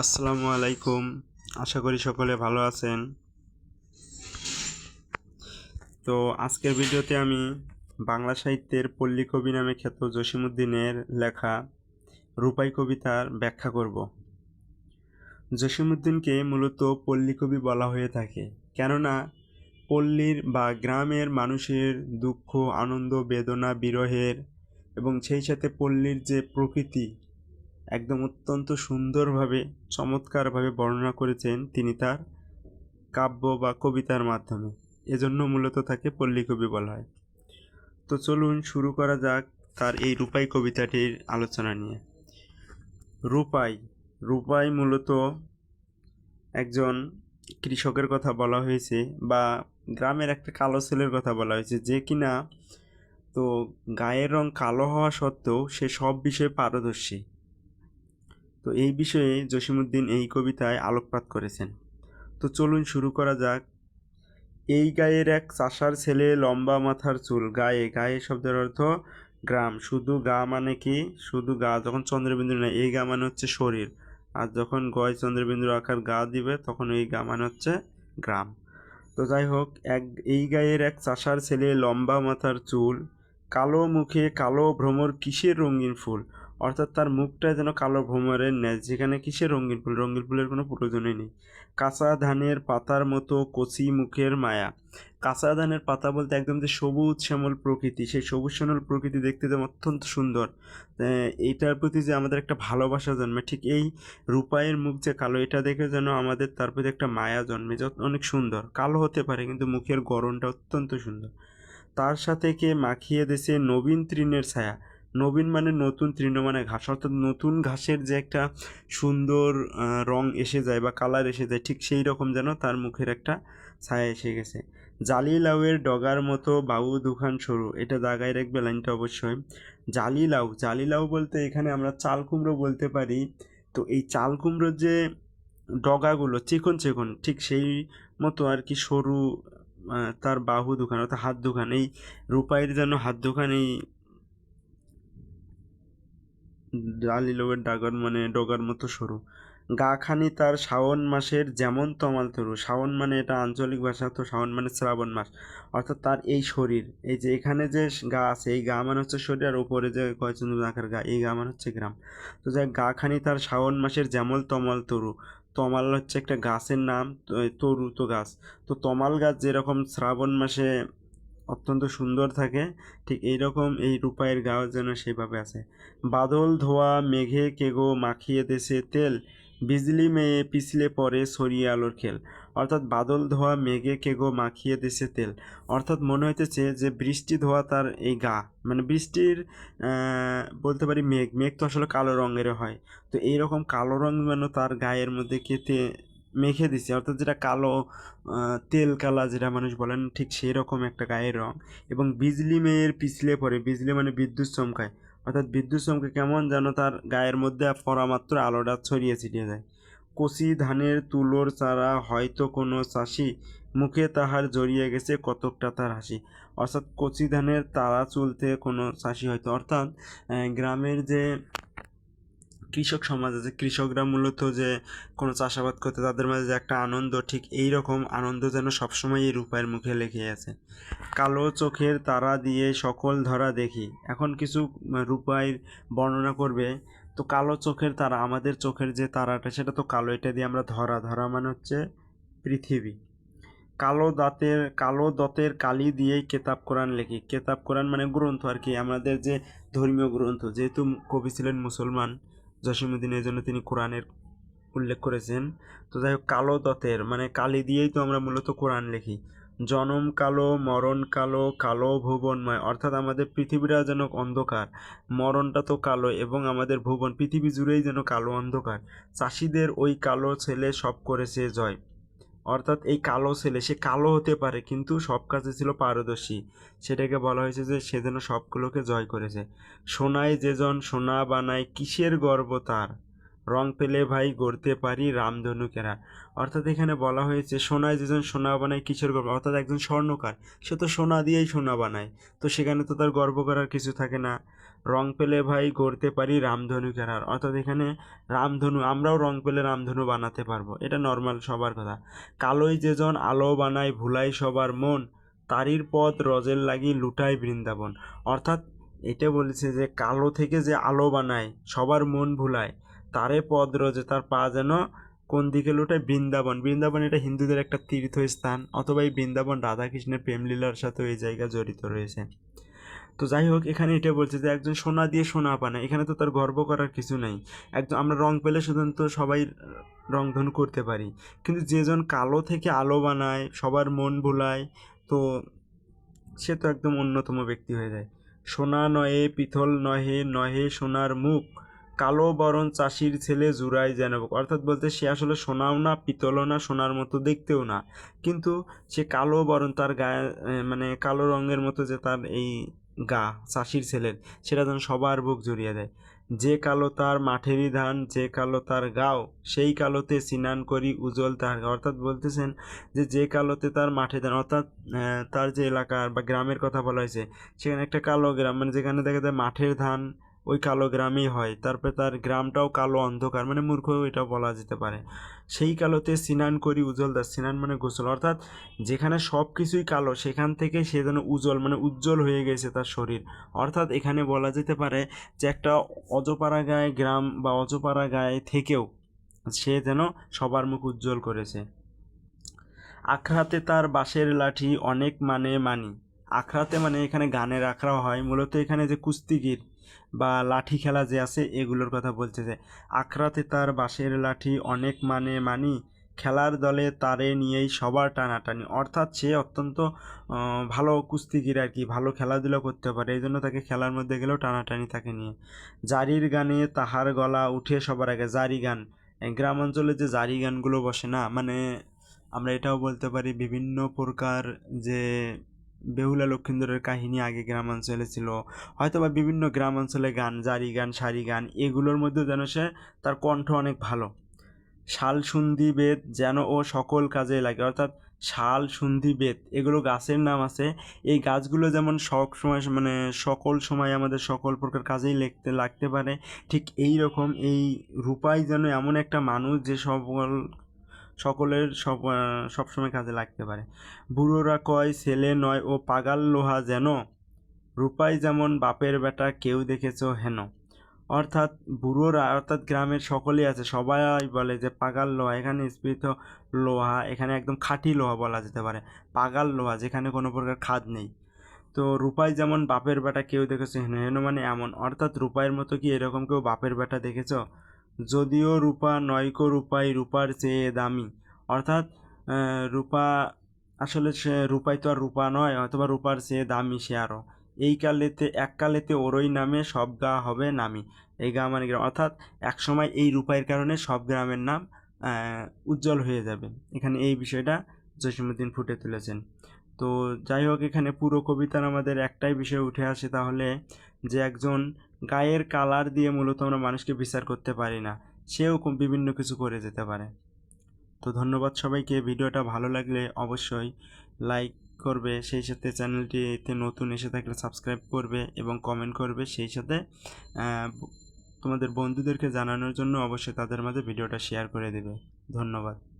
আসসালামু আলাইকুম। আশা করি সকলে ভালো আছেন। তো আজকের ভিডিওতে আমি বাংলা সাহিত্যের পল্লী কবি নামে খ্যাত জসিমুদ্দিনের লেখা রূপাই কবিতার ব্যাখ্যা করব। জসিমুদ্দিনকে মূলত পল্লী কবি বলা হয়ে থাকে। কেননা, পল্লীর বা গ্রামের মানুষের দুঃখ, আনন্দ, বেদনা, বিরহের এবং সেই সাথে পল্লীর যে প্রকৃতি একদম অত্যন্ত সুন্দরভাবে, চমৎকারভাবে বর্ণনা করেছেন তিনি তার কাব্য বা কবিতার মাধ্যমে। এজন্য মূলত তাকে পল্লী কবি বলা হয়। তো চলুন শুরু করা যাক তার এই রূপাই কবিতাটির আলোচনা নিয়ে। রূপাই রূপাই মূলত একজন কৃষকের কথা বলা হয়েছে বা গ্রামের একটা কালো ছেলের কথা বলা হয়েছে। যে কিনা তো গায়ের রং কালো হওয়া সত্ত্বেও সে সব বিষয়ে পারদর্শী। তো এই বিষয়ে জসিমুদ্দিন এই কবিতায় আলোকপাত করেছেন। তো চলুন শুরু করা যাক। এই গায়ের এক চাষার ছেলে লম্বা মাথার চুল, গায়ে গায়ে শব্দের অর্থ গ্রাম। শুধু গা মানে কি? শুধু গা, যখন চন্দ্রবিন্দু না এই গা মানে হচ্ছে শরীর। আর যখন গয় চন্দ্রবিন্দুর আকার গা দিবে, তখন এই গা মানে হচ্ছে গ্রাম। তো যাই হোক, এক, এই গায়ের এক চাষার ছেলে লম্বা মাথার চুল, কালো মুখে কালো ভ্রমর কিসের রঙিন ফুল? অর্থাৎ তার মুখটা যেন কালো ভ্রমরের ন্যায় যেখানে কিসের রঙিন ফুল? রঙিন ফুলের কোনো প্রয়োজনই নেই। কাঁচা ধানের পাতার মতো কচি মুখের মায়া। কাঁচা ধানের পাতা বলতে একদম যে সবুজ শ্যামল প্রকৃতি, সেই সবুজ শ্যামল প্রকৃতি দেখতে যেমন অত্যন্ত সুন্দর। এইটার প্রতি যে আমাদের একটা ভালোবাসা জন্মে, ঠিক এই রূপায়ের মুখ যে কালো, এটা দেখে যেন আমাদের তার প্রতি একটা মায়া জন্মে যত অনেক সুন্দর। কালো হতে পারে, কিন্তু মুখের গড়নটা অত্যন্ত সুন্দর। তার সাথে কে মাখিয়ে দেশে নবীন তৃণের ছায়া। নবীন মানে নতুন, তৃণ মানে ঘাস। অর্থাৎ নতুন ঘাসের যে একটা সুন্দর রং এসে যায় বা কালার এসে যায়, ঠিক সেই রকম যেন তার মুখের একটা ছায়া এসে গেছে। জালি লাউয়ের ডগার মতো বাবু দুখান সরু। এটা দাগায় রাখবে লাইনটা অবশ্যই। জালি লাউ জালি লাউ বলতে এখানে আমরা চাল কুমড়ো বলতে পারি। তো এই চাল কুমড়োর যে ডগাগুলো চিকন চিকন, ঠিক সেই মতো আর কি সরু তার বাহু দুখান অর্থাৎ হাত দুখান। এই রূপাইয়ের যেন হাত দুখান, এই ডালি লোকের ডাগর মানে ডগার মতো সরু। গাখানি তার শ্রাবণ মাসের যেমন তমাল তরু। শ্রাবণ মানে এটা আঞ্চলিক ভাষা, তো শ্রাবণ মানে শ্রাবণ মাস। অর্থাৎ তার এই শরীর, এই যে এখানে যে গা আছে, এই গা মানে হচ্ছে শরীর আর উপরে যে কয়চন্দ্র আকার গা, এই গা মানে হচ্ছে গ্রাম। তো যাই গাখানি তার শ্রাবণ মাসের যেমন তমাল তরু। তমাল হচ্ছে একটা গাছের নাম তরু তো গাছ। তো তমাল গাছ যেরকম শ্রাবণ মাসে অত্যন্ত সুন্দর থাকে। ঠিক এইরকম এই রূপায়ের গাও যেন সেভাবে আছে। বাদল, ধোয়া, মেঘে কেগো মাখিয়ে দেশে তেল, বিজলি মেয়ে পিছলে পরে সরিয়ে আলোর খেল। অর্থাৎ বাদল, ধোয়া, মেঘে কেগো মাখিয়ে দেশে তেল। অর্থাৎ মনে হইতেছে যে বৃষ্টি, ধোয়া তার এই গা। মানে বৃষ্টির বলতে পারি মেঘ। মেঘ তো আসলে কালো রঙের হয়। তো এইরকম কালো রঙ যেন তার গায়ের মধ্যে কেটে মেখে দিছে। অর্থাৎ যেটা কালো তেল কালা যেটা মানুষ বলেন, ঠিক সেই রকম একটা গায়ের রং। এবং বিজলি মেয়ের পিছলে পড়ে। বিজলি মানে বিদ্যুৎ চমকায়। অর্থাৎ বিদ্যুৎ চমকে কেমন যেন তার গায়ের মধ্যে পড়া মাত্র আলোটা ছড়িয়ে ছিটিয়ে যায় কচি ধানের তুলোর চারা হয়তো কোনো চাষি মুখে তাহার জড়িয়ে গেছে কতকটা তার হাসি। অর্থাৎ কচি ধানের তারা চলতে কোনো চাষি হয়তো। অর্থাৎ গ্রামের যে কৃষক সমাজ আছে, কৃষকরা মূলত যে কোনো চাষাবাদ করতে তাদের মাঝে যে একটা আনন্দ, ঠিক এই রকম আনন্দ যেন সবসময় এই রূপায়ের মুখে লেগে আছে। কালো চোখের তারা দিয়ে সকল ধরা দেখি। এখন কিছু রূপায়ের বর্ণনা করবে, তো কালো চোখের তারা, আমাদের চোখের যে তারাটা, সেটা তো কালো, এটা দিয়ে আমরা ধরা ধরা মানে হচ্ছে পৃথিবী। কালো দাঁতের, কালো দতের কালি দিয়েই কেতাব কোরআন লেখি। কেতাব কোরআন মানে গ্রন্থ আর কি, আমাদের যে ধর্মীয় গ্রন্থ। যেহেতু কবি ছিলেন মুসলমান জসিমুদ্দিন এই জন্য তিনি কোরআনের উল্লেখ করেছেন। তো যাই হোক, কালো দতের মানে কালি দিয়েই তো আমরা মূলত কোরআন লিখি। জনম কালো, মরণ কালো কালো ভুবনময়, অর্থাৎ আমাদের পৃথিবীটা যেন অন্ধকার। মরণটা তো কালো এবং আমাদের ভুবন, পৃথিবী জুড়েই যেন কালো অন্ধকার। চাষিদের ওই কালো ছেলে সব করেছে জয়। অর্থাৎ এই কালো ছেলে, সে কালো হতে পারে, কিন্তু সব কাজে ছিল পারদর্শী। সেটাকে বলা হয়েছে যে, সে যেন সবগুলোকে জয় করেছে। সোনায় যেজন সোনা বানায়, কিসের গর্ব তার? রং পেলে ভাই গড়তে পারি রামধনুকেরা। অর্থাৎ এখানে বলা হয়েছে, সোনায় যেজন সোনা বানায়, কিসের গর্ব? অর্থাৎ একজন স্বর্ণকার। সে তো সোনা দিয়েই সোনা বানায়। তো সেখানে তো তার গর্ব করার কিছু থাকে না। রং পেলে ভাই গড়তে পারি রামধনু কেরার অর্থাৎ এখানে রামধনু, আমরাও রং পেলে রামধনু বানাতে পারব। এটা নর্মাল সবার কথা। কালোই যেজন আলো বানায়, ভুলাই সবার মন, তারির পথ রজের লাগি লুটাই বৃন্দাবন। অর্থাৎ এটা বলেছে যে কালো থেকে যে আলো বানায়, সবার মন ভুলায়, তারে পদ রজে, তার পা যেন কোন দিকে লুটায়? বৃন্দাবন। বৃন্দাবন এটা হিন্দুদের একটা তীর্থস্থান। অথবা এই বৃন্দাবন রাধাকৃষ্ণের প্রেমলীলার সাথে এই জায়গা জড়িত রয়েছে। তো যাই হোক, এখানে এটা বলছে যে একজন সোনা দিয়ে সোনা পানা এখানে তো তার গর্ব করার কিছু নাই। একজন, আমরা রং পেলে শুধুমাত্র সবাই রংধনু করতে পারি। কিন্তু যেজন কালো থেকে আলো বানায়, সবার মন ভোলায়, তো সে তো একদম অন্যতম ব্যক্তি হয়ে যায়। সোনা নয়ে পিথল নহে নহে সোনার মুখ। কালো বরণ চাষির ছেলে জুড়াই যেন। অর্থাৎ বলতে সে আসলে সোনাও না, পিতলও না, সোনার মতো দেখতেও না। কিন্তু সে কালো বরণ তার গায়ে মানে কালো রঙের মতো যে তার এই গা, চাষির ছেলের সেটা যেন সবার বুক জড়িয়ে দেয় যে কালো তার মাঠেরই ধান, যে কালো তার গাও, সেই কালোতে স্নান করি উজ্জ্বল তার। অর্থাৎ বলতেছেন যে যে কালোতে তার মাঠে ধান, অর্থাৎ তার যে এলাকার বা গ্রামের কথা বলা হয়েছে, সেখানে একটা কালো গ্রাম মানে যেখানে দেখা যায় মাঠের ধান ওই কালো গ্রামেই হয়। তারপরে তার গ্রামটাও কালো অন্ধকার মানে মূর্খ এটা বলা যেতে পারে। সেই কালোতে স্নান করি উজ্জ্বল দাস। সিনান মানে গোসল। অর্থাৎ যেখানে সব কিছুই কালো, সেখান থেকে সে যেন উজ্জ্বল মানে উজ্জ্বল হয়ে গেছে তার শরীর। অর্থাৎ এখানে বলা যেতে পারে যে একটা অজপাড়া গায়ে গ্রাম বা অজপাড়া গায়ে থেকেও সে যেন সবার মুখ উজ্জ্বল করেছে। আখড়াতে তার বাঁশের লাঠি অনেক মানে মানি। আখড়াতে মানে এখানে গানের আখড়া হয়। মূলত এখানে যে কুস্তিগির বা লাঠি খেলা যে আছে, এগুলোর কথা বলছে যে, আখড়াতে তার বাঁশের লাঠি অনেক মানে মানি, খেলার দলে তারে নিয়েই সবার টানাটানি। অর্থাৎ সে অত্যন্ত ভালো কুস্তিগির আর কি, ভালো খেলাধুলা করতে পারে এই জন্য তাকে খেলার মধ্যে গেলেও টানাটানি তাকে নিয়ে। জারির গানে তাহার গলা উঠে সবার আগে জারি গান। গ্রাম অঞ্চলে যে জারি গানগুলো বসে না মানে আমরা এটাও বলতে পারি বিভিন্ন প্রকার যে বেহুলা লক্ষিন্দরের কাহিনী আগে গ্রামাঞ্চলে ছিল। হয়তো বা বিভিন্ন গ্রামাঞ্চলে গান, জারি গান, সারি গান, এগুলোর মধ্যে যেন সে তার কণ্ঠ অনেক ভালো। শাল সুন্দি বেদ যেন ও সকল কাজে লাগে, অর্থাৎ শাল সুন্দি বেদ, এগুলো গাছের নাম আছে। এই গাছগুলো যেমন সব সময় মানে সকল সময় আমাদের সকল প্রকার কাজেই লিখতে, লাগতে পারে, ঠিক এই রকম এই রূপাই যেন এমন একটা মানুষ যে সকল সকলের সব সবসময় কাজে লাগতে পারে। বুড়োরা কয়, ছেলে নয় ও পাগাল লোহা যেন, রূপাই যেমন বাপের বেটা, কেউ দেখেছ হেন। অর্থাৎ বুড়োরা, অর্থাৎ গ্রামের সকলেই আছে, সবাই বলে যে পাগাল লোহা, এখানে স্পৃত লোহা, এখানে একদম খাঁটি লোহা বলা যেতে পারে, পাগাল লোহা, যেখানে কোনো প্রকার খাদ নেই। তো রূপাই যেমন বাপের বেটা, কেউ দেখেছ হেন হেন মানে এমন। অর্থাৎ রূপাইয়ের মতো কি এরকম কেউ বাপের বেটা দেখেছ? যদিও রূপা নয়কো রূপাই রূপার চেয়ে দামি। অর্থাৎ রূপা আসলে সে, রূপাই তো আর রূপা নয়, অথবা রূপার চেয়ে দামি সে আরও। এই কালেতে, এক কালেতে ওরই নামে সব গা হবে নামি। এই গা মানে গ্রাম অর্থাৎ, এক সময় এই রূপাইয়ের কারণে সব গ্রামের নাম উজ্জ্বল হয়ে যাবে। এখানে এই বিষয়টা জসীমুদ্দিন ফুটে তুলেছেন। তো যাই হোক, এখানে পুরো কবিতার আমাদের একটাই বিষয় উঠে আসে তাহলে যে একজন গায়ের কালার দিয়ে মূলত আমরা মানুষকে বিচার করতে পারি না। সেও বিভিন্ন কিছু করে যেতে পারে। তো ধন্যবাদ সবাইকে। ভিডিওটা ভালো লাগলে অবশ্যই লাইক করবে। সেই সাথে চ্যানেলটিতে নতুন এসে থাকলে সাবস্ক্রাইব করবে এবং কমেন্ট করবে। সেই সাথে তোমাদের বন্ধুদেরকে জানানোর জন্য অবশ্যই তাদের মাঝে ভিডিওটা শেয়ার করে দেবে। ধন্যবাদ।